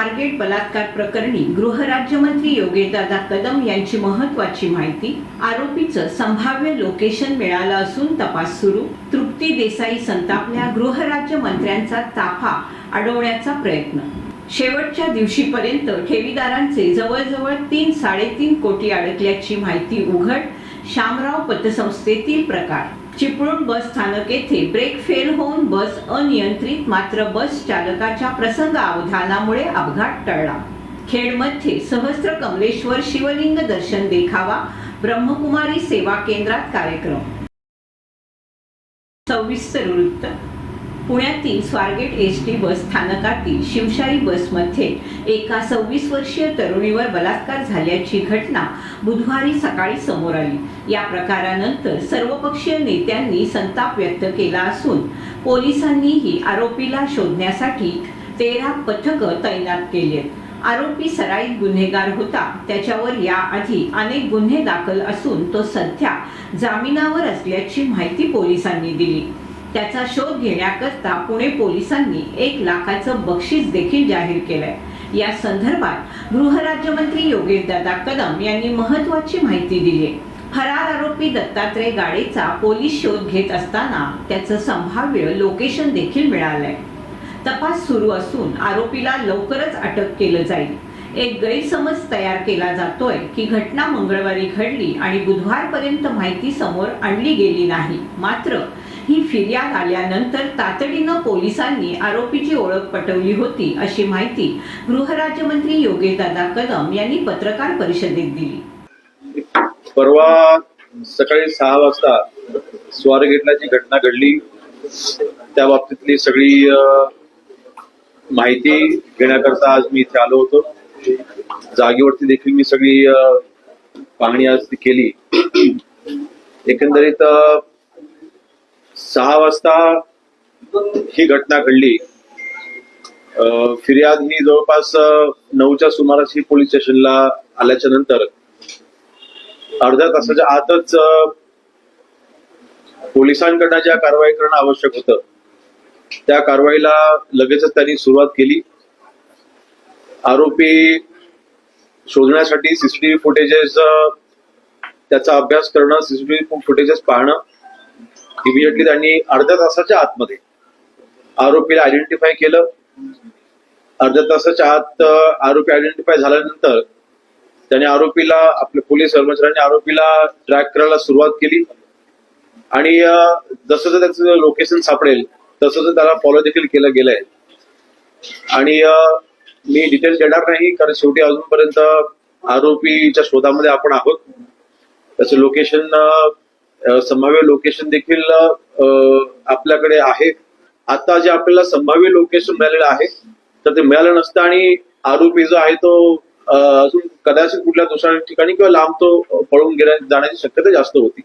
स्वारगेट बलात्कार प्रकरणी गृहराज्यमंत्री योगेशदादा कदम यांची महत्वाची माहिती आरोपीचं संभाव्य लोकेशन मिळालं असून तपास सुरू. तृप्ती देसाई संतापल्या गृहराज्यमंत्र्यांचा ताफा अडवण्याचा प्रयत्न. शेवटच्या दिवशीपर्यंत ठेवीदारांचे जवळजवळ तीन साडेतीन कोटी अडकल्याची माहिती उघड. शामराव पतसंस्थेतील प्रकार. चिपळूण बस स्थानक येथे ब्रेक फेल होऊन बस अनियंत्रित मात्र बस चालकाच्या प्रसंग अवधानामुळे अपघात टळला. खेडमध्ये सहस्त्र कमलेश्वर शिवलिंग दर्शन देखावा ब्रह्मकुमारी सेवा केंद्रात कार्यक्रम. सविस्तर वृत्त पुण्यातील स्वारगेट एस टी बस स्थानकातील शिवशाही बसमध्ये एका सव्वीस वर्षीय तरुणीवर बलात्कार झाल्याची घटना बुधवारी सकाळी समोर आली. या प्रकारानंतर सर्वपक्षीय नेत्यांनी संताप व्यक्त केला असून पोलिसांनीही आरोपीला शोधण्यासाठी तेरा पथकं तैनात केली आहेत. आरोपी सराईत गुन्हेगार होता. त्याच्यावर याआधी अनेक गुन्हे दाखल असून तो सध्या जामिनावर असल्याची माहिती पोलिसांनी दिली. त्याचा शोध घेण्याकरता पुणे पोलिसांनी एक लाखाचं बक्षीस देखील जाहीर केलंय. या संदर्भात गृहराज्यमंत्री योगेशदादा कदम यांनी महत्वाची माहिती दिली. फरार आरोपी दत्तात्रय गाडेचा पोलीस शोध घेत असताना त्याचं संभाव्य लोकेशन देखील मिळालंय. तपास सुरू असून आरोपीला लवकरच अटक केलं जाईल. एक गैरसमज तयार केला जातोय की घटना मंगळवारी घडली आणि बुधवारपर्यंत माहिती समोर आणली गेली नाही. मात्र ही फिर्याद आल्यानंतर तातडीनं पोलिसांनी आरोपीची ओळख पटवली होती अशी माहिती गृहराज्यमंत्री योगेशदादा कदम यांनी पत्रकार परिषदेत दिली. परवा सकाळी सहा वाजता स्वारगेटला जी घटना घडली. त्या बाबतीतली सगळी माहिती घेण्याकरता आज मी इथे आलो होतो. जागेवरती देखील मी सगळी पाहणी आज केली. एकंदरीत सहा वाजता ही घटना घडली. फिर्याद ही जवळपास नऊच्या सुमारास ही पोलीस स्टेशनला आल्याच्यानंतर अर्ध्या तासाच्या आतच पोलिसांकडनं ज्या कारवाई करणं आवश्यक होतं त्या कारवाईला लगेचच त्यांनी सुरुवात केली. आरोपी शोधण्यासाठी सीसीटीव्ही फुटेजेस त्याचा अभ्यास करणं सीसीटीव्ही फुटेजेस पाहणं इमिजिएटली त्यांनी अर्ध्या तासाच्या आतमध्ये. आरोपीला आयडेंटिफाय केलं. अर्ध्या तासाच्या आत आरोपी आयडेंटिफाय झाल्यानंतर त्याने आरोपीला आपल्या पोलीस कर्मचाऱ्यांनी आरोपीला ट्रॅक करायला सुरुवात केली. आणि जसं त्याचं लोकेशन सापडेल तसं त्याला फॉलो देखील केलं गेलंय. आणि मी डिटेल्स देणार नाही कारण शेवटी अजूनपर्यंत आरोपीच्या शोधामध्ये आपण आहोत. त्याचं लोकेशन संभाव्य लोकेशन देखील आपल्याकडे आहे. आता जे आपल्याला संभाव्य लोकेशन मिळालेलं आहे तर ते मिळालं नसतं आणि आरोपी जो आहे तो अजून कदाचित कुठल्या दुसऱ्या ठिकाणी किंवा लांब तो पळून गेल्या जाण्याची शक्यता जास्त होती.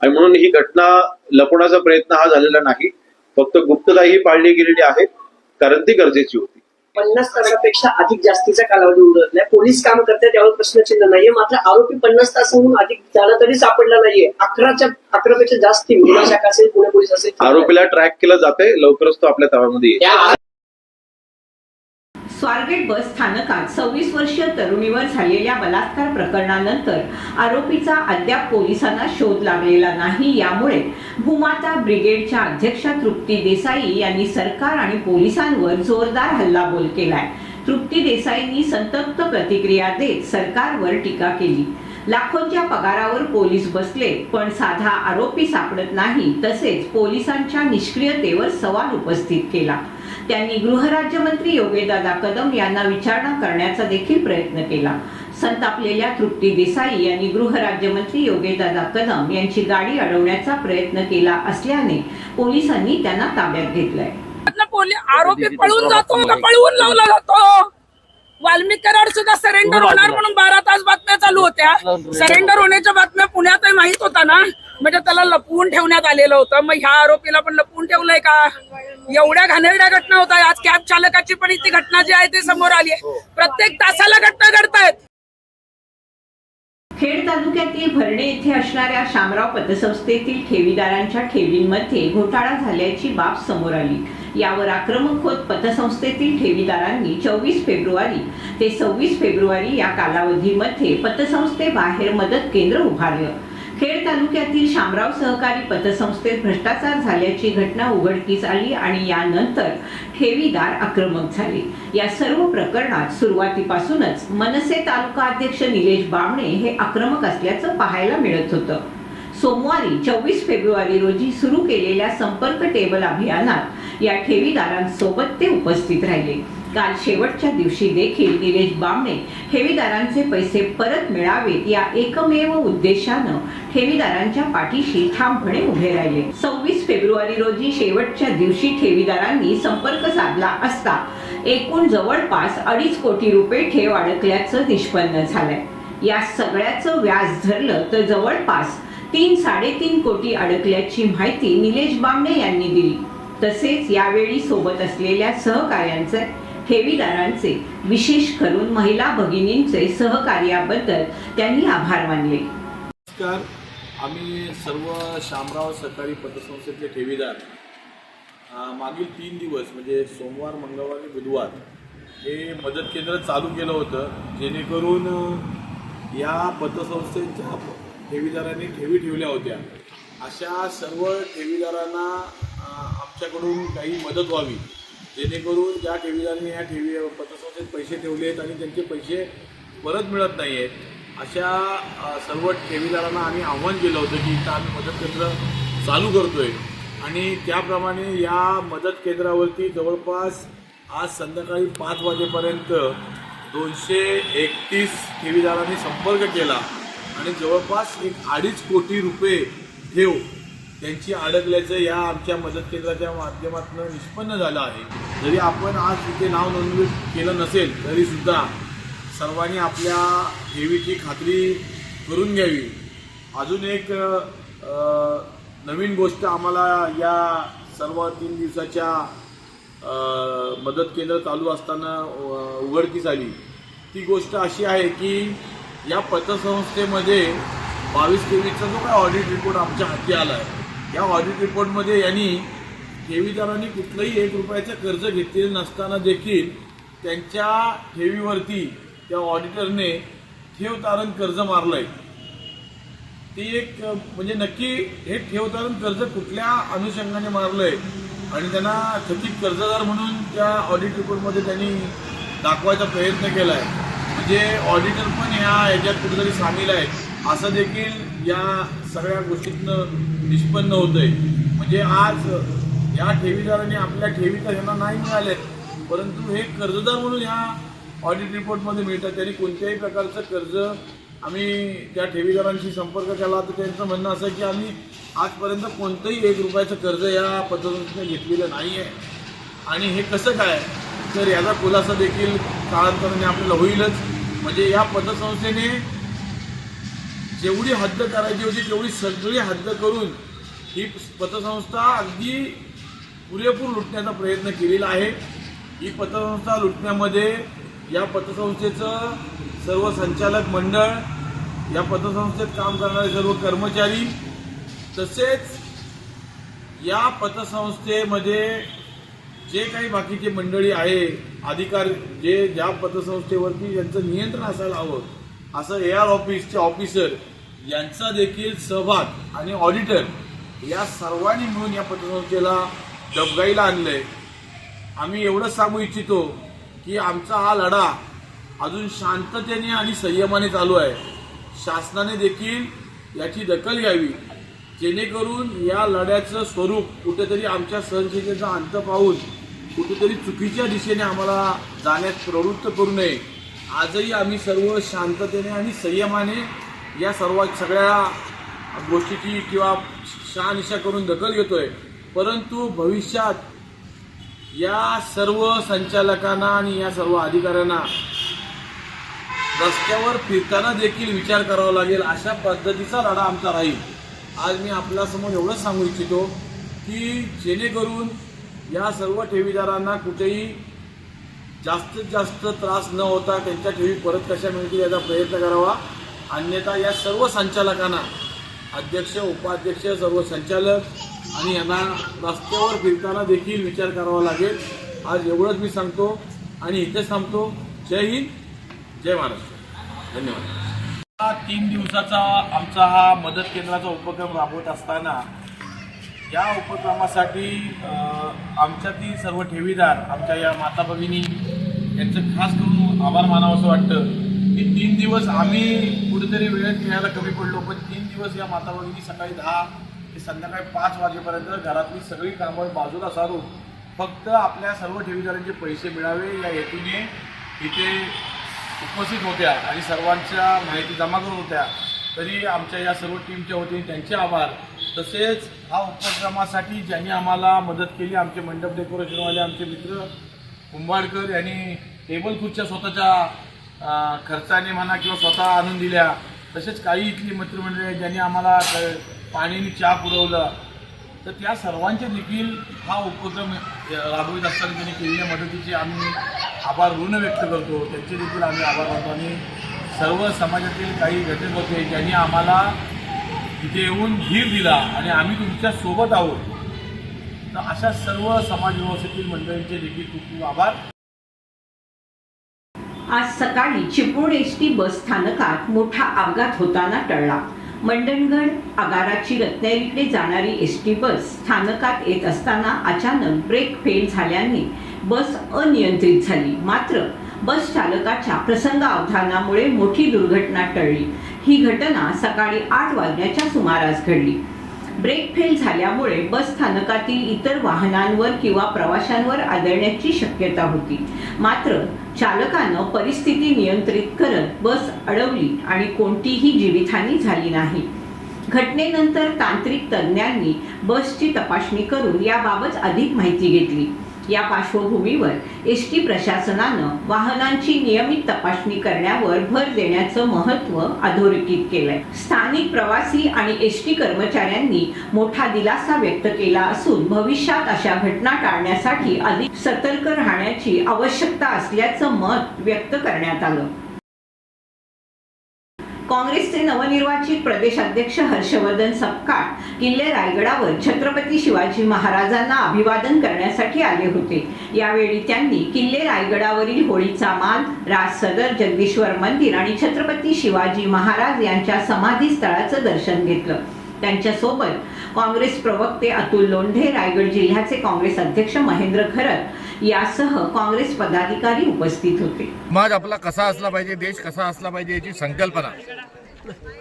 आणि म्हणून ही घटना लपवण्याचा प्रयत्न हा झालेला नाही. फक्त गुप्तता ही पाळली गेलेली आहे कारण ती गरजेची होती. पन्नास तासापेक्षा अधिक जास्तीचा कालावधी उरलाय पोलीस काम करते त्यावर प्रश्नचिन्ह नाहीये. मात्र आरोपी पन्नास तासाहून अधिक झाला तरी सापडला नाहीये. अकराच्या अकरापेक्षा जास्त गुन्हा शाखा असेल पुणे पोलीस असेल आरोपीला ट्रॅक केलं जाते लवकरच तो आपल्या ताब्यामध्ये येईल. स्वारगेट बस स्थानकात सव्वीस वर्षीय तरुणीवर झालेल्या बलात्कार प्रकरणानंतर आरोपीचा अद्याप पोलिसांना शोध लागलेला नाही. यामुळे भूमाता ब्रिगेडच्या अध्यक्षा तृप्ती देसाई यांनी सरकार आणि पोलिसांवर जोरदार हल्लाबोल केलाय. तृप्ती देसाईंनी संतप्त प्रतिक्रिया देत सरकारवर टीका केली. लाखोंच्या पगारावर पोलीस बसले पण साधा आरोपी सापडत नाही. तसेच पोलिसांच्या निष्क्रियतेवर सवाल उपस्थित केला. त्यांनी गृहराज्यमंत्री योगेशदादा कदम यांना विचारणा करण्याचा देखील प्रयत्न केला. संतापलेल्या तृप्ती देसाई यांनी गृहराज्यमंत्री योगेशदादा कदम यांची गाडी अडवण्याचा प्रयत्न केला असल्याने पोलिसांनी त्यांना ताब्यात घेतलंय. आरोपी पळून जातो का? पळवून लावला जातो? वाल्मिक कराड सुद्धा सरेंडर होणार म्हणून बारा तास बातम्या चालू होत्या. सरेंडर होण्याच्या बातम्या पुण्यातही माहीत होता ना? म्हणजे त्याला लपवून ठेवण्यात आलेलं होतं. मग ह्या आरोपीला पण लपवून ठेवलंय का? एवढ्या घाणेरड्या घटना होत आज कॅब चालकाची पण ती घटना जी आहे ती समोर आली आहे. प्रत्येक तासाला घटना घडतायत. खेड तालुक्यातील भरणे येथे असणाऱ्या शामराव पतसंस्थेतील ठेवीदारांच्या ठेवींमध्ये घोटाळा झाल्याची बाब समोर आली. यावर आक्रमक होत पतसंस्थेतील ठेवीदारांनी चोवीस फेब्रुवारी ते सव्वीस फेब्रुवारी या कालावधीमध्ये पतसंस्थेबाहेर मदत केंद्र उभारलं. खेड तालुक्यातील शामराव सहकारी पतसंस्थेत भ्रष्टाचार झाल्याची घटना उघडकीस आली आणि यानंतर ठेवीदार आक्रमक झाले. या सर्व प्रकरणात सुरुवातीपासूनच मनसे तालुका अध्यक्ष निलेश बामणे हे आक्रमक असल्याचं पाहायला मिळत होतं. सोमवारी चोवीस फेब्रुवारी रोजी सुरू केलेल्या संपर्क टेबल अभियानात या ठेवीदारांसोबत ते उपस्थित राहिले. काल शेवटच्या दिवशी देखील निलेश बामणे ठेवीदारांचे पैसे परत मिळावेत या एकमेव उद्देशानं ठेवीदारांच्या पाठीशी ठामपणे उभे राहिले. सव्वीस फेब्रुवारी रोजी शेवटच्या दिवशी ठेवीदारांनी संपर्क साधला असता एकूण जवळपास अडीच कोटी रुपये ठेव अडकल्याचं निष्पन्न झालंय. या सगळ्याचं व्याज धरलं तर जवळपास तीन साडेतीन कोटी अडकल्याची माहिती निलेश बामणे यांनी दिली. तसेच यावेळी सोबत असलेल्या सहकार्यांचे ठेवीदारांचे विशेष करून महिला भगिनींचे सहकार्याबद्दल त्यांनी आभार मानले. नमस्कार. आम्ही सर्व शामराव सहकारी पतसंस्थेचे ठेवीदार. मागील तीन दिवस म्हणजे सोमवार मंगळवार आणि बुधवार हे मदत केंद्र चालू केलं होतं जेणेकरून या पतसंस्थेच्या ठेवीदारांनी ठेवी ठेवल्या होत्या. अशा सर्व ठेवीदारांना आमच्याकडून काही मदत व्हावी. जेणेकरून ज्या ठेवीदारांनी या ठेवी पतसंस्थेत पैसे ठेवले आहेत आणि त्यांचे पैसे परत मिळत नाही आहेत अशा सर्व ठेवीदारांना आम्ही आव्हान केलं होतं की इथं आम्ही मदत केंद्र चालू करतो आहे आणि त्याप्रमाणे या मदत केंद्रावरती जवळपास आज संध्याकाळी पाच वाजेपर्यंत दोनशे एकतीस ठेवीदारांनी संपर्क केला. आणि जवळपास एक अडीच कोटी रुपये ठेव त्यांची अडकल्याचं या आमच्या मदत केंद्राच्या माध्यमातून निष्पन्न झालं आहे. जरी आपण आज इथे नाव नोंदणी केलं नसेल तरीसुद्धा सर्वांनी आपल्या ठेवीची खात्री करून घ्यावी. अजून एक नवीन गोष्ट आम्हाला या सर्व तीन दिवसाच्या मदत केंद्र चालू असताना उघडकीस आली. ती गोष्ट अशी आहे की या पतसंस्थेमध्ये बावीस तेवीसचा जो काय ऑडिट रिपोर्ट आमच्या हाती आला आहे या ऑडिट रिपोर्टमध्ये यांनी ठेवीदारांनी कुठलंही एक रुपयाचं कर्ज घेतलेलं नसताना देखील त्यांच्या ठेवीवरती त्या ऑडिटरने ठेव तारण कर्ज मारलंय. ती एक म्हणजे नक्की हे ठेव तारण कर्ज कुठल्या अनुषंगाने मारलंय आणि त्यांना थकीत कर्जदार म्हणून त्या ऑडिट रिपोर्टमध्ये त्यांनी दाखवायचा प्रयत्न केला आहे जे ऑडिटर पण ह्या याच्यात कुठेतरी सामील आहेत असं देखील या सगळ्या गोष्टीतनं निष्पन्न होतंय. म्हणजे आज या ठेवीदारांनी आपल्या ठेवी तर ह्यांना नाही मिळालेत परंतु हे कर्जदार म्हणून ह्या ऑडिट रिपोर्टमध्ये मिळतात. त्यांनी कोणत्याही प्रकारचं कर्ज आम्ही त्या ठेवीदारांशी संपर्क केला तर त्यांचं म्हणणं असं की आम्ही आजपर्यंत कोणतंही एक रुपयाचं कर्ज या पतसंस्थेने घेतलेलं नाही आहे आणि हे कसं काय? तर याचा खुलासा देखील काळांतराने आपल्याला होईलच. म्हणजे या पतसंस्थेने जेवढी हद्द करायची होती तेवढी सगळी हद्द करून ही पतसंस्था अगदी पुरेपूर लुटण्याचा प्रयत्न केलेला आहे. ही पतसंस्था लुटण्यामध्ये या पतसंस्थेचं सर्व संचालक मंडळ या पतसंस्थेत काम करणारे सर्व कर्मचारी तसेच या पतसंस्थेमध्ये जे काही बाकीचे मंडळी आहे अधिकार जे ज्या पतसंस्थेवरती ज्यांचं नियंत्रण असायला हवं असं ए आर ऑफिसचे ऑफिसर यांचा देखील सहभाग आणि ऑडिटर या सर्वांनी मिळून या पतसंस्थेला डबगाईला आणलंय. आम्ही एवढंच सांगू इच्छितो की आमचा हा लढा अजून शांततेने आणि संयमाने चालू आहे. शासनाने देखील याची दखल घ्यावी. जेणेकरून या लढ्याचं स्वरूप कुठेतरी आमच्या सहनशीलतेचा अंत पाहून कुठेतरी चुकीच्या दिशेने आम्हाला जाण्यास प्रवृत्त करू नये. आजही आम्ही सर्व शांततेने आणि संयमाने या सर्व सगळ्या गोष्टीची किंवा शहानिशा करून दखल घेतोय. परंतु भविष्यात या सर्व संचालकांना आणि या सर्व अधिकाऱ्यांना रस्त्यावर फिरताना देखील विचार करावा लागेल. अशा पद्धतीचा लढा आमचा राहील. आज मी आपल्यासमोर एवढंच सांगू इच्छितो की जेणेकरून या सर्व ठेवीदारांना कुठेही जास्तीत जास्त त्रास न होता त्यांच्या ठेवी परत कशा मिळतील याचा प्रयत्न करावा. अन्यथा या सर्व संचालकांना अध्यक्ष उपाध्यक्ष सर्व संचालक आणि यांना रस्त्यावर फिरताना देखील विचार करावा लागेल. आज एवढंच मी सांगतो आणि इथेच थांबतो. जय हिंद जय महाराष्ट्र. धन्यवाद. हा तीन दिवसाचा आमचा हा मदत केंद्राचा उपक्रम राबवत असताना या उपक्रमासाठी आमच्यातील सर्व ठेवीदार आमच्या या माता भगिनी यांचं खास करून आभार मानावं असं वाटतं. की तीन दिवस आम्ही कुठेतरी वेळेत खेळायला कमी पडलो पण तीन दिवस या माता भगिनी सकाळी दहा ते संध्याकाळी पाच वाजेपर्यंत घरातली सगळी कामं बाजूला सारून फक्त आपल्या सर्व ठेवीदारांचे पैसे मिळावे या हेतूने इथे उपस्थित होत्या आणि सर्वांच्या माहिती जमा करून होत्या. तरी आमच्या या सर्व टीमच्या वतीने त्यांचे आभार. तसेच हा उपक्रमासाठी ज्यांनी आम्हाला मदत केली आमचे मंडप डेकोरेशनवाले आमचे मित्र कुंभारकर यांनी टेबल खुर्च्या स्वतःच्या खर्चाने म्हणा किंवा स्वतः आणून दिल्या. तसेच काही इथली मित्रमंडळी आहेत ज्यांनी आम्हाला क- चहा पुरवलं. तर त्या सर्वांचे देखील हा उपक्रम राबवित असताना त्यांनी केलेल्या मदतीचे आम्ही आभार ऋण व्यक्त करतो. त्यांचे देखील आम्ही आभार मानतो. आणि सर्व समाजातील काही घटक होते ज्यांनी आम्हाला इथे येऊन धीर दिला आणि आम्ही तुमच्यासोबत आहोत. तर अशा सर्व समाज व्यवस्थेतील मंडळींचे देखील खूप खूप आभार. आज सकाळी चिपळूण एस टी बस स्थानकात मोठा अपघात होताना टळला. मंडणगड आगाराची रत्नागिरीकडे जाणारी एस टी बस स्थानकात येत असताना अचानक ब्रेक फेल झाल्याने बस अनियंत्रित झाली. मात्र बस चालकाच्या प्रसंग अवधानामुळे मोठी दुर्घटना टळली. ही घटना सकाळी आठ वाजण्याच्या सुमारास घडली. ब्रेक फेल झाल्यामुळे बस स्थानकातील इतर वाहनांवर किंवा प्रवाशांवर आदळण्याची शक्यता होती. मात्र चालकानं परिस्थिती नियंत्रित करत बस अडवली आणि कोणतीही जीवितहानी झाली नाही. घटनेनंतर तांत्रिक तज्ज्ञांनी बसची तपासणी करून याबाबत अधिक माहिती घेतली. या पार्श्वभूमीवर एस टी प्रशासनानं वाहनांची नियमित तपासणी करण्यावर भर देण्याचं महत्त्व अधोरेखित केलंय. स्थानिक प्रवासी आणि एस टी कर्मचाऱ्यांनी मोठा दिलासा व्यक्त केला असून भविष्यात अशा घटना टाळण्यासाठी अधिक सतर्क राहण्याची आवश्यकता असल्याचं मत व्यक्त करण्यात आलं. काँग्रेसचे नवनिर्वाचित प्रदेशाध्यक्ष हर्षवर्धन सपकाळ किल्ले रायगडावर छत्रपती शिवाजी महाराजांना अभिवादन करण्यासाठी आले होते. यावेळी त्यांनी किल्ले रायगडावरील होळीचा मान राज सदर जगदीश्वर मंदिर आणि छत्रपती शिवाजी महाराज यांच्या समाधी स्थळाचं दर्शन घेतलं. त्यांच्यासोबत काँग्रेस प्रवक्ते अतुल लोंढे रायगड जिल्ह्याचे काँग्रेस अध्यक्ष महेंद्र खरत यासह काँग्रेस पदाधिकारी उपस्थित होते. समाज आपला कसा असला पाहिजे देश कसा असला पाहिजे याची संकल्पना.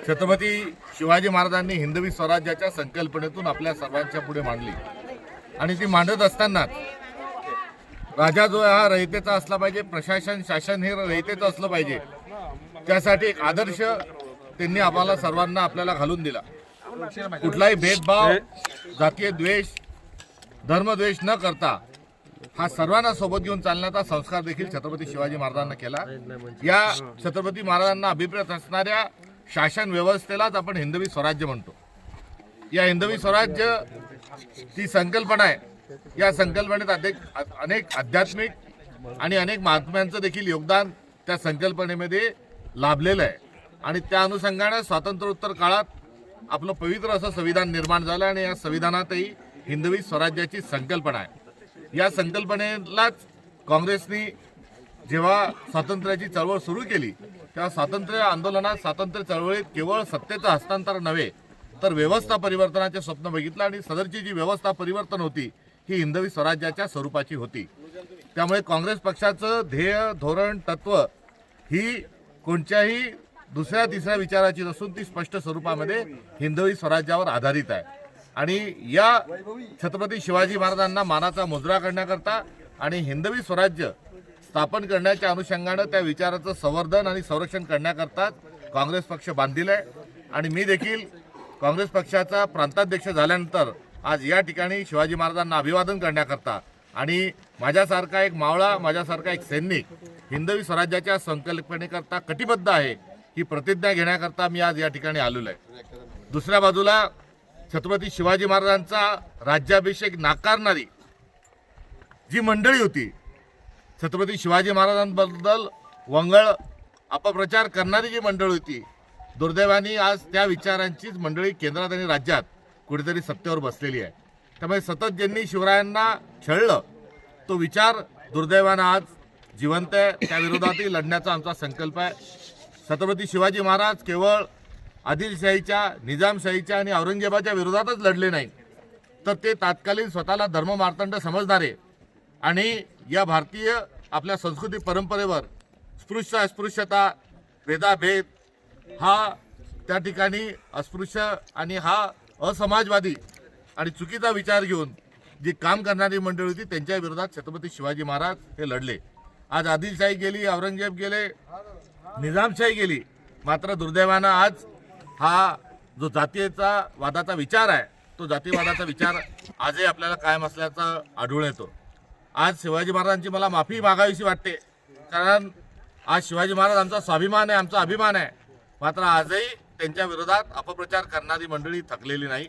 छत्रपती शिवाजी महाराजांनी हिंदवी स्वराज्याच्या संकल्पनेतून आपल्या सर्वांच्या पुढे मांडली. आणि ती मांडत असताना राजा जो हा रयतेचा असला पाहिजे प्रशासन शासन हे रयतेचं असलं पाहिजे त्यासाठी एक आदर्श त्यांनी आम्हाला सर्वांना आपल्याला घालून दिला. कुठलाही भेदभाव जातीय द्वेष धर्मद्वेष न करता हा सर्वांना सोबत घेऊन चालण्याचा संस्कार देखील छत्रपती शिवाजी महाराजांना केला. या छत्रपती महाराजांना अभिप्रेत असणाऱ्या शासन व्यवस्थेलाच आपण हिंदवी स्वराज्य म्हणतो. या हिंदवी स्वराज्य ती संकल्पना आहे. या संकल्पनेत अनेक अनेक आध्यात्मिक आणि अनेक महात्म्यांचं देखील योगदान त्या संकल्पनेमध्ये लाभलेलं आहे. आणि त्या अनुषंगाने स्वातंत्र्योत्तर काळात आपलं पवित्र असं संविधान निर्माण झालं आणि या संविधानातही हिंदवी स्वराज्याची संकल्पना आहे. या संकल्पनेलाच काँग्रेसनी जेव्हा स्वातंत्र्याची चळवळ सुरू केली तेव्हा स्वातंत्र्य आंदोलनात स्वातंत्र्य चळवळीत केवळ सत्तेचं हस्तांतर नव्हे तर व्यवस्था परिवर्तनाचे स्वप्न बघितलं आणि सदरची जी व्यवस्था परिवर्तन होती ही हिंदवी स्वराज्याच्या स्वरूपाची होती. त्यामुळे काँग्रेस पक्षाचं ध्येय धोरण तत्व ही कोणत्याही दुसऱ्या तिसऱ्या विचाराची नसून ती स्पष्ट स्वरूपामध्ये हिंदवी स्वराज्यावर आधारित आहे. आणि या छत्रपती शिवाजी महाराजांना मानाचा मुजरा करण्याकरता आणि हिंदवी स्वराज्य स्थापन करण्याच्या अनुषंगानं त्या विचाराचं संवर्धन आणि संरक्षण करण्याकरताच काँग्रेस पक्ष बांधील आहे. आणि मी देखील काँग्रेस पक्षाचा प्रांताध्यक्ष झाल्यानंतर आज या ठिकाणी शिवाजी महाराजांना अभिवादन करण्याकरता आणि माझ्यासारखा एक मावळा माझ्यासारखा एक सैनिक हिंदवी स्वराज्याच्या संकल्पनेकरता कटिबद्ध आहे ही प्रतिज्ञा घेण्याकरता मी आज या ठिकाणी आलेलो आहे. दुसऱ्या बाजूला छत्रपती शिवाजी महाराजांचा राज्याभिषेक नाकारणारी जी मंडळी होती छत्रपती शिवाजी महाराजांबद्दल वंगळ अपप्रचार करणारी जी मंडळी होती दुर्दैवाने आज त्या विचारांचीच मंडळी केंद्रात आणि राज्यात कुठेतरी सत्तेवर बसलेली आहे. त्यामुळे सतत ज्यांनी शिवरायांना छळलं तो विचार दुर्दैवानं आज जिवंत आहे. त्याविरोधातही लढण्याचा आमचा संकल्प आहे. छत्रपती शिवाजी महाराज केवळ आदिलशाहीच्या निजामशाहीच्या आणि औरंगजेबाच्या विरोधातच लढले नाही तर ते तात्कालीन स्वतःला धर्म मार्तंड समजणारे आणि या भारतीय आपल्या संस्कृती परंपरेवर स्पृश्य अस्पृश्यता भेदाभेद हा त्या ठिकाणी अस्पृश्य आणि हा असमाजवादी आणि चुकीचा विचार घेऊन जी काम करणारी मंडळी होती त्यांच्या विरोधात छत्रपती शिवाजी महाराज हे लढले. आज आदिलशाही गेली औरंगजेब गेले निजामशाही गेली मात्र दुर्दैवानं आज हा जो जातीयचा वादाचा विचार आहे तो जातीवादाचा विचार आजही आपल्याला कायम असल्याचा आढळून येतो. आज शिवाजी महाराजांची मला माफी मागावीशी वाटते. कारण आज शिवाजी महाराज आमचा स्वाभिमान आहे आमचा अभिमान आहे. मात्र आजही त्यांच्या विरोधात अपप्रचार करणारी मंडळी थकलेली नाही.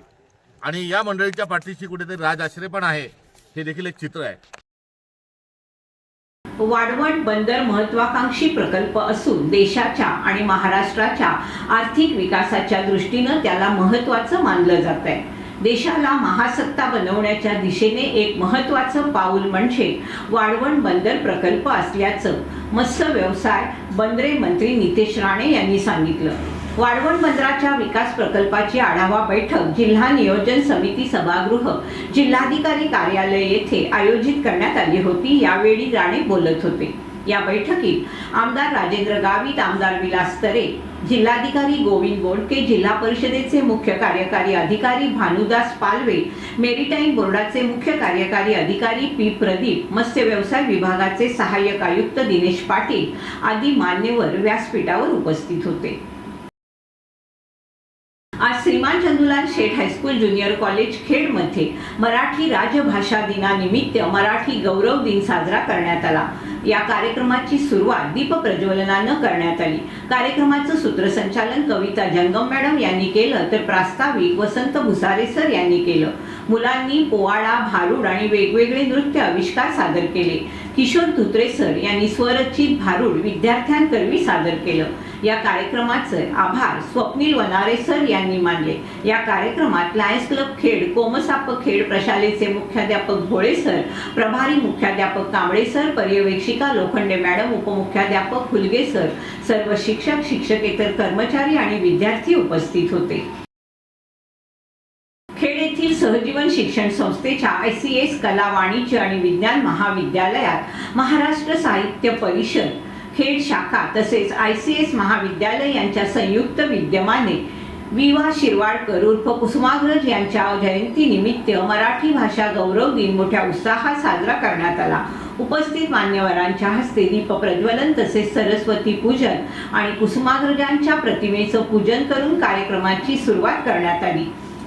आणि या मंडळीच्या पाठीशी कुठेतरी राजआश्रय पण आहे हे देखील एक चित्र आहे. वाढवण बंदर महत्वाकांक्षी प्रकल्प असून देशाच्या आणि महाराष्ट्राच्या आर्थिक विकासाच्या दृष्टीनं त्याला महत्वाचं मानलं जात आहे देशाला महासत्ता बनवण्याच्या दिशेने एक महत्वाचं पाऊल म्हणजे वाढवण बंदर प्रकल्प असल्याचं मत्स्य व्यवसाय बंदरे मंत्री नितेश राणे यांनी सांगितलं. वाढवण बंदराच्या विकास प्रकल्पाची आढावा बैठक जिल्हा नियोजन समिती सभागृह जिल्हाधिकारी कार्यालय येथे आयोजित करण्यात आली होती. यावेळी राणे बोलत होते. या बैठकीत आमदार राजेंद्र गावित आमदार विलास तरे जिल्हाधिकारी गोविंद बोडके जिल्हा परिषदेचे मुख्य कार्यकारी अधिकारी भानुदास पालवे मेरीटाईम बोर्डाचे मुख्य कार्यकारी अधिकारी पी प्रदीप मत्स्य व्यवसाय विभागाचे सहाय्यक आयुक्त दिनेश पाटील आदी मान्यवर व्यासपीठावर उपस्थित होते. आज श्रीमान Chandulal Sheth high school junior college खेडमध्ये मराठी राजभाषा दिनानिमित्त मराठी गौरव दिन साजरा करण्यात आला. या कार्यक्रमाची सुरुवात दीप प्रज्वलनानं करण्यात आली. कार्यक्रमाचं सूत्रसंचालन कविता जंगम मॅडम यांनी केलं तर प्रास्ताविक वसंत भुसारे सर यांनी केलं. मुलांनी पोवाडा भारूड आणि वेगवेगळे नृत्य आविष्कार सादर केले. किशोर धुत्रे सर यांनी स्वरचित भारूड विद्यार्थ्यांकरवी सादर केलं. या कार्यक्रमाचे आभार स्वप्नील वनारे सर यांनी मानले. या कार्यक्रमात लायन्स क्लब खेड कोमसाप खेड प्रशालेचे मुख्याध्यापक भोळे सर प्रभारी मुख्याध्यापक कांबळे सर पर्यवेक्षिका लोखंडे मॅडम उपमुख्याध्यापक हुलगे सर सर्व शिक्षक शिक्षकेतर कर्मचारी आणि विद्यार्थी उपस्थित होते. खेड येथील सहजीवन शिक्षण संस्थेच्या आय सी एस कला वाणिज्य आणि विज्ञान महाविद्यालयात महाराष्ट्र साहित्य परिषद खेड शाखा तसेच आय सी एस महाविद्यालय यांच्या संयुक्त विद्यमाने विवा शिरवाडकर उर्फ कुसुमाग्रज यांच्या जयंतीनिमित्त मराठी भाषा गौरव दिन मोठ्या उत्साहात साजरा करण्यात आला. उपस्थित मान्यवरांच्या हस्ते दीप प्रज्वलन तसेच सरस्वती पूजन आणि कुसुमाग्रजांच्या प्रतिमेचं पूजन करून कार्यक्रमाची सुरुवात करण्यात आली.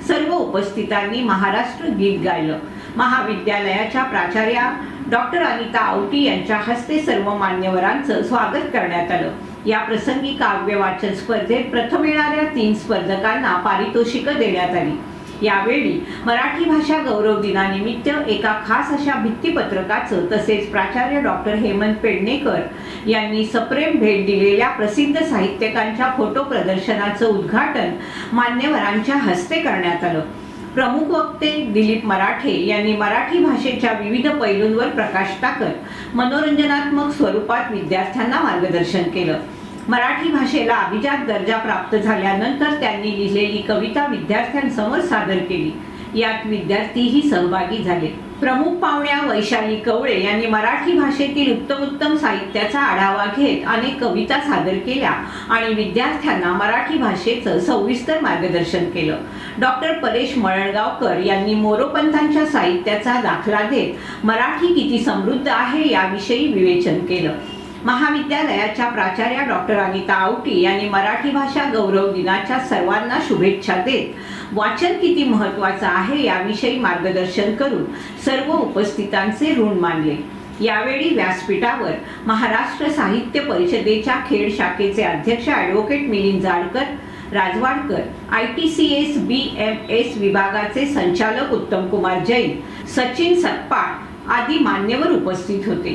सर्व उपस्थितांनी महाराष्ट्र गीत गायलं. महाविद्यालयाच्या प्राचार्या डॉक्टर अनिता आवटी यांच्या हस्ते सर्व मान्यवरांचं स्वागत करण्यात आलं. या प्रसंगी काव्य वाचन स्पर्धेत प्रथम येणाऱ्या तीन स्पर्धकांना पारितोषिकं देण्यात आली. यावेळी मराठी भाषा गौरव दिनानिमित्त एका खास अशा भित्तीपत्रकाचं तसेच प्राचार्य डॉक्टर हेमंत पेडणेकर यांनी सप्रेम भेट दिलेल्या प्रसिद्ध साहित्यकांच्या फोटो प्रदर्शनाचं उद्घाटन मान्यवरांच्या हस्ते करण्यात आलं. प्रमुख वक्ते दिलीप मराठे यांनी मराठी भाषेच्या विविध पैलूंवर प्रकाश टाकत मनोरंजनात्मक स्वरूपात विद्यार्थ्यांना मार्गदर्शन केलं. मराठी भाषेला अभिजात दर्जा प्राप्त झाल्यानंतर त्यांनी लिहिलेली कविता विद्यार्थ्यांसमोर सादर केली. यात विद्यार्थीही सहभागी झाले. प्रमुख पाहुण्या वैशाली कवळे यांनी मराठी भाषेतील उत्तम उत्तम साहित्याचा आढावा घेत अनेक कविता सादर केल्या आणि विद्यार्थ्यांना मराठी भाषेचं सविस्तर मार्गदर्शन केलं. डॉक्टर परेश मळणगावकर यांनी मोरोपंतांच्या साहित्याचा दाखला देत मराठी किती समृद्ध आहे याविषयी विवेचन केलं. महाविद्यालयाच्या प्राचार्या डॉक्टर अनिता आवटी यांनी मराठी भाषा गौरव दिनाच्या सर्वांना शुभेच्छा देत वाचन किती महत्वाचं आहे याविषयी मार्गदर्शन करून सर्व उपस्थितांचे ऋण मानले. यावेळी व्यासपीठावर महाराष्ट्र साहित्य परिषदेच्या खेड शाखेचे अध्यक्ष advocate Milind Jadkar Rajwadkar I T C S B M S विभागाचे संचालक उत्तमकुमार जैन सचिन सत्पाळ आदी मान्यवर उपस्थित होते.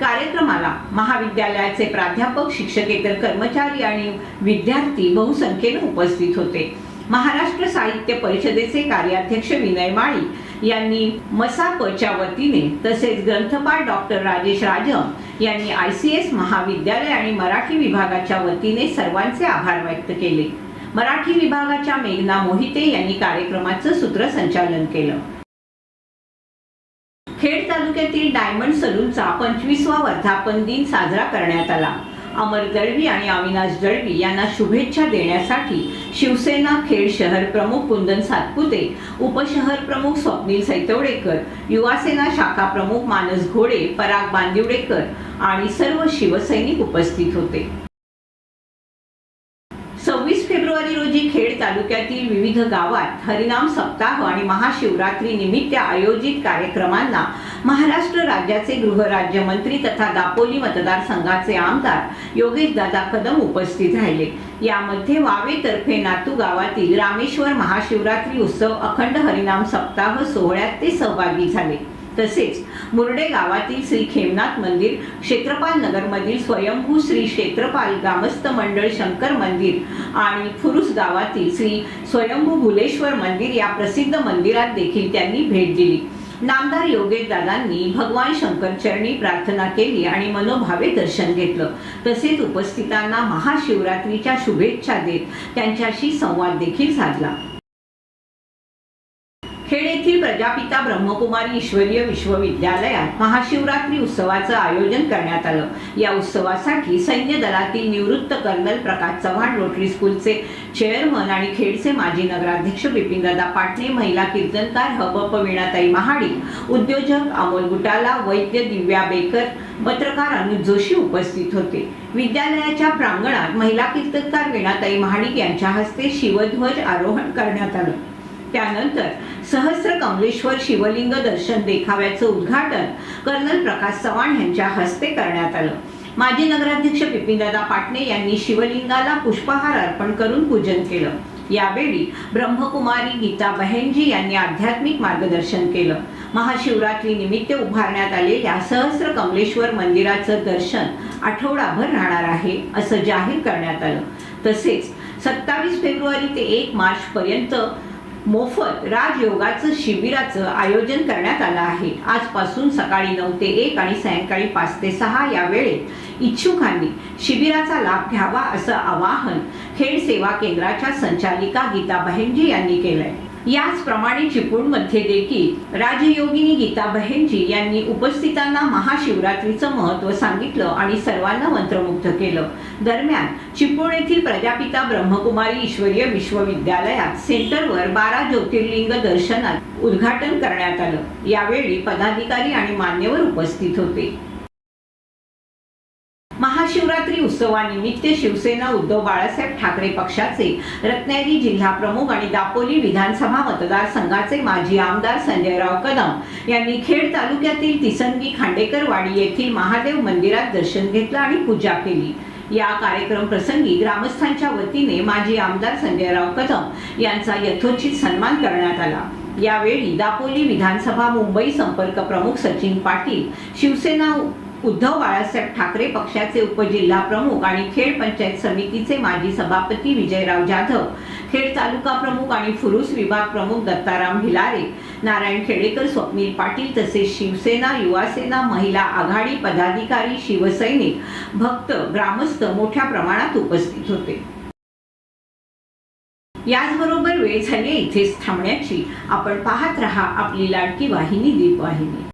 कार्यक्रमाला महाविद्यालयाचे प्राध्यापक शिक्षकेतर कर्मचारी आणि विद्यार्थी बहुसंख्येने उपस्थित होते. महाराष्ट्र साहित्य परिषदेचे कार्याध्यक्ष विनय माळी यांनी मसापच्या वतीने तसेच ग्रंथपाल डॉक्टर राजेश राजम यांनी आय सी एस महाविद्यालय आणि मराठी विभागाच्या वतीने सर्वांचे आभार व्यक्त केले. मराठी विभागाच्या मेघना मोहिते यांनी कार्यक्रमाचं सूत्रसंचालन केलं. खेड तालुक्यातील डायमंड सलूनचा पंचवीसवा वर्धापन दिन साजरा करण्यात आला. अमर दळवी आणि अविनाश दळवी यांना शुभेच्छा देण्यासाठी शिवसेना खेड शहर प्रमुख कुंदन सातपुते उपशहर प्रमुख स्वप्नील सैतवडेकर युवासेना शाखा प्रमुख मानस घोडे पराग बांदिवडेकर आणि सर्व शिवसैनिक उपस्थित होते सव्वीस फेब्रुवारी रोजी खेड तालुक्यातील विविध गावात हरिनाम सप्ताह आणि महाशिवरात्री निमित्त आयोजित कार्यक्रमांना महाराष्ट्र राज्याचे गृहराज्यमंत्री तथा दापोली मतदारसंघाचे आमदार योगेश दादा कदम उपस्थित राहिले. यामध्ये वावे तर्फे नातू गावातील रामेश्वर महाशिवरात्री उत्सव अखंड हरिनाम सप्ताह सोहळ्यात ते सहभागी झाले. तसेच मुर्डे गावातील श्री खेमनाथ मंदिर क्षेत्रपाल नगरमधील स्वयंभू श्री क्षेत्रपाल ग्रामस्थ मंडळ शंकर मंदिर आणि फुरुस गावातील श्री स्वयंभू भुलेश्वर मंदिर या प्रसिद्ध मंदिरात देखील त्यांनी भेट दिली. नामदार योगेश दादांनी भगवान शंकर चरणी प्रार्थना केली आणि मनोभावे दर्शन घेतलं. तसेच उपस्थितांना महाशिवरात्रीच्या शुभेच्छा देत त्यांच्याशी संवाद देखील साधला. खेड येथील प्रजापिता ब्रह्मकुमारी ईश्वरीय विश्वविद्यालयात महाशिवरात्री उत्सवाचं आयोजन करण्यात आलं. या उत्सवासाठी सैन्य दलातील निवृत्त कर्नल प्रकाश चव्हाण रोटरी स्कूलचे चेअरमन आणि खेडचे माजी नगराध्यक्ष बिपिनदादा पाटणे महिला कीर्तनकार हबप वीणाताई महाडी उद्योजक अमोल गुटाला वैद्य दिव्या बेकर पत्रकार अनुज जोशी उपस्थित होते. विद्यालयाच्या प्रांगणात महिला कीर्तनकार वीणाताई महाडिक यांच्या हस्ते शिवध्वज आरोहण करण्यात आलं. त्यानंतर सहस्र कमलेश्वर शिवलिंग दर्शन देखाव्याचं उद्घाटन कर्नल प्रकाश चव्हाण यांच्या हस्ते करण्यात आलं. माजी नगराध्यक्ष बिपिनदादा पाटणे यांनी शिवलिंगाला पुष्पहार अर्पण करून पूजन केलं. यावेळी ब्रह्मकुमारी गीता बहेनजी यांनी आध्यात्मिक मार्गदर्शन केलं. महाशिवरात्री निमित्त उभारण्यात आलेल्या सहस्र कमलेश्वर मंदिराचं दर्शन आठवडाभर राहणार आहे असं जाहीर करण्यात आलं. तसेच सत्तावीस फेब्रुवारी ते एक मार्च पर्यंत मोफत राजयोगाचं शिबिराचं आयोजन करण्यात आलं आहे. आजपासून सकाळी नऊ ते एक आणि सायंकाळी पाच ते सहा या वेळेत इच्छुकांनी शिबिराचा लाभ घ्यावा असं आवाहन खेड सेवा केंद्राच्या संचालिका गीता बहेंजी यांनी केलंय. याचप्रमाणे चिपळूणमध्ये देखील राजयोगिनी गीता बहेनजी यांनी उपस्थितांना महाशिवरात्रीचं महत्त्व सांगितलं आणि सर्वांना मंत्रमुग्ध केलं. दरम्यान चिपळूण येथील प्रजापिता ब्रह्मकुमारी ईश्वरीय विश्वविद्यालयात सेंटरवर बारा ज्योतिर्लिंग दर्शनात उद्घाटन करण्यात आलं. यावेळी पदाधिकारी आणि मान्यवर उपस्थित होते. महाशिवरात्री उत्सवानिमित्त शिवसेना उद्धव बाळासाहेब ठाकरे पक्षाचे रत्नागिरी जिल्हा प्रमुख आणि दापोली विधानसभा मतदारसंघाचे माजी आमदार संजयराव कदम यांनी खेड तालुक्यातील तिसंगी खांडेकरवाडी येथील महादेव मंदिरात दर्शन घेतलं आणि पूजा केली. या कार्यक्रम प्रसंगी ग्रामस्थांच्या वतीने माजी आमदार संजयराव कदम यांचा यथोचित सन्मान करण्यात आला. यावेळी दापोली विधानसभा मुंबई संपर्क प्रमुख सचिन पाटील शिवसेना उद्धव बाळासाहेब ठाकरे पक्षाचे उपजिल्हा प्रमुख आणि खेड पंचायत समितीचे माजी सभापती विजयराव जाधव खेड तालुका प्रमुख आणि फुरुस विभाग प्रमुख दत्ताराम भिलारे नारायण खेडेकर स्वप्नील पाटील तसेच शिवसेना युवासेना महिला आघाडी पदाधिकारी शिवसैनिक भक्त ग्रामस्थ मोठ्या प्रमाणात उपस्थित होते. याचबरोबर वेळ झाली इथेच थांबण्याची. आपण पाहत रहा आपली लाडकी वाहिनी दीपवाहिनी.